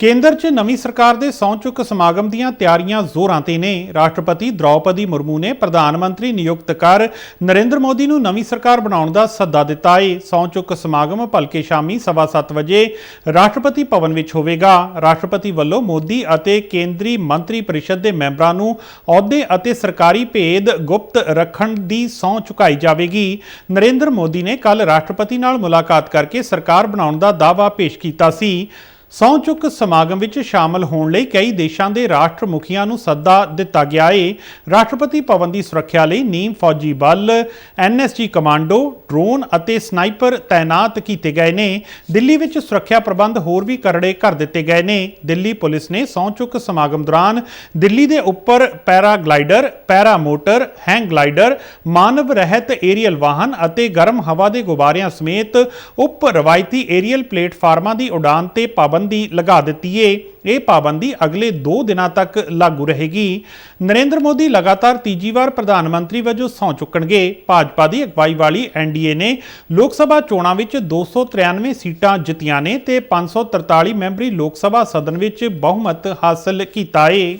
ਕੇਂਦਰ 'ਚ ਨਵੀਂ ਸਰਕਾਰ ਦੇ ਸਹੁੰ ਚੁੱਕ ਸਮਾਗਮ ਦੀਆਂ ਤਿਆਰੀਆਂ ਜ਼ੋਰਾਂ ਤੇ ਨੇ। ਰਾਸ਼ਟਰਪਤੀ ਦ੍ਰੌਪਦੀ ਮੁਰਮੂ ਨੇ ਪ੍ਰਧਾਨ ਮੰਤਰੀ ਨਿਯੁਕਤ ਕਰ ਨਰਿੰਦਰ ਮੋਦੀ ਨੂੰ ਨਵੀਂ ਸਰਕਾਰ ਬਣਾਉਣ ਦਾ ਸੱਦਾ ਦਿੱਤਾ ਏ। ਸਹੁੰ ਚੁੱਕ ਸਮਾਗਮ ਭਲਕੇ ਸ਼ਾਮੀ 7:30 ਵਜੇ ਰਾਸ਼ਟਰਪਤੀ ਭਵਨ ਵਿੱਚ ਹੋਵੇਗਾ। ਰਾਸ਼ਟਰਪਤੀ ਵੱਲੋਂ ਮੋਦੀ ਅਤੇ ਕੇਂਦਰੀ ਮੰਤਰੀ ਪਰਿਸ਼ਦ ਦੇ ਮੈਂਬਰਾਂ ਨੂੰ ਅਹੁਦੇ ਅਤੇ ਸਰਕਾਰੀ ਭੇਦ ਗੁਪਤ ਰੱਖਣ ਦੀ ਸਹੁੰ ਚੁਕਾਈ ਜਾਵੇਗੀ। ਨਰਿੰਦਰ ਮੋਦੀ ਨੇ ਕੱਲ ਰਾਸ਼ਟਰਪਤੀ ਨਾਲ ਮੁਲਾਕਾਤ ਕਰਕੇ ਸਰਕਾਰ ਬਣਾਉਣ ਦਾ ਦਾਅਵਾ ਪੇਸ਼ ਕੀਤਾ ਸੀ। ਸਹੁੰ ਚੁੱਕ ਸਮਾਗਮ ਵਿੱਚ ਸ਼ਾਮਲ ਹੋਣ ਲਈ ਕਈ ਦੇਸ਼ਾਂ ਦੇ ਰਾਸ਼ਟਰ ਮੁਖੀਆਂ ਨੂੰ ਸੱਦਾ ਦਿੱਤਾ ਗਿਆ ਏ। ਰਾਸ਼ਟਰਪਤੀ ਭਵਨ ਦੀ ਸੁਰੱਖਿਆ ਲਈ ਨੀਮ ਫੌਜੀ ਬਲ ਐਨਐਸਜੀ ਕਮਾਂਡੋ, ਡਰੋਨ ਅਤੇ ਸਨਾਈਪਰ ਤਾਇਨਾਤ ਕੀਤੇ ਗਏ ਨੇ। ਦਿੱਲੀ ਵਿੱਚ ਸੁਰੱਖਿਆ ਪ੍ਰਬੰਧ ਹੋਰ ਵੀ ਕਰੜੇ ਕਰ ਦਿੱਤੇ ਗਏ ਨੇ। ਦਿੱਲੀ ਪੁਲਿਸ ਨੇ ਸਹੁੰ ਚੁੱਕ ਸਮਾਗਮ ਦੌਰਾਨ ਦਿੱਲੀ ਦੇ ਉੱਪਰ para glider para motor hang glider ਮਾਨਵ ਰਹਿਤ ਏਰੀਅਲ ਵਾਹਨ ਅਤੇ ਗਰਮ ਹਵਾ ਦੇ ਗੁਬਾਰਿਆਂ ਸਮੇਤ ਉਪ ਰਵਾਇਤੀ ਏਰੀਅਲ ਪਲੇਟਫਾਰਮਾਂ ਦੀ ਉਡਾਨ ਤੇ ਪਾਬੰਦੀ ਲਗਾ ਦਿੱਤੀ ਏ। ਇਹ ਪਾਬੰਦੀ ਅਗਲੇ 2 ਦਿਨਾਂ ਤੱਕ ਲਾਗੂ ਰਹੇਗੀ। ਨਰਿੰਦਰ ਮੋਦੀ ਲਗਾਤਾਰ ਤੀਜੀ ਵਾਰ ਪ੍ਰਧਾਨ ਮੰਤਰੀ ਵਜੋਂ ਸਹੁੰ ਚੁੱਕਣਗੇ। ਭਾਜਪਾ ਦੀ ਅਗਵਾਈ ਵਾਲੀ ਐਨਡੀਏ ਨੇ ਲੋਕ ਸਭਾ ਚੋਣਾਂ ਵਿੱਚ 293 ਸੀਟਾਂ ਜਿੱਤੀਆਂ ਨੇ ਤੇ 543 ਮੈਂਬਰੀ ਲੋਕ ਸਭਾ ਸਦਨ ਵਿੱਚ ਬਹੁਮਤ ਹਾਸਲ ਕੀਤਾ ਏ।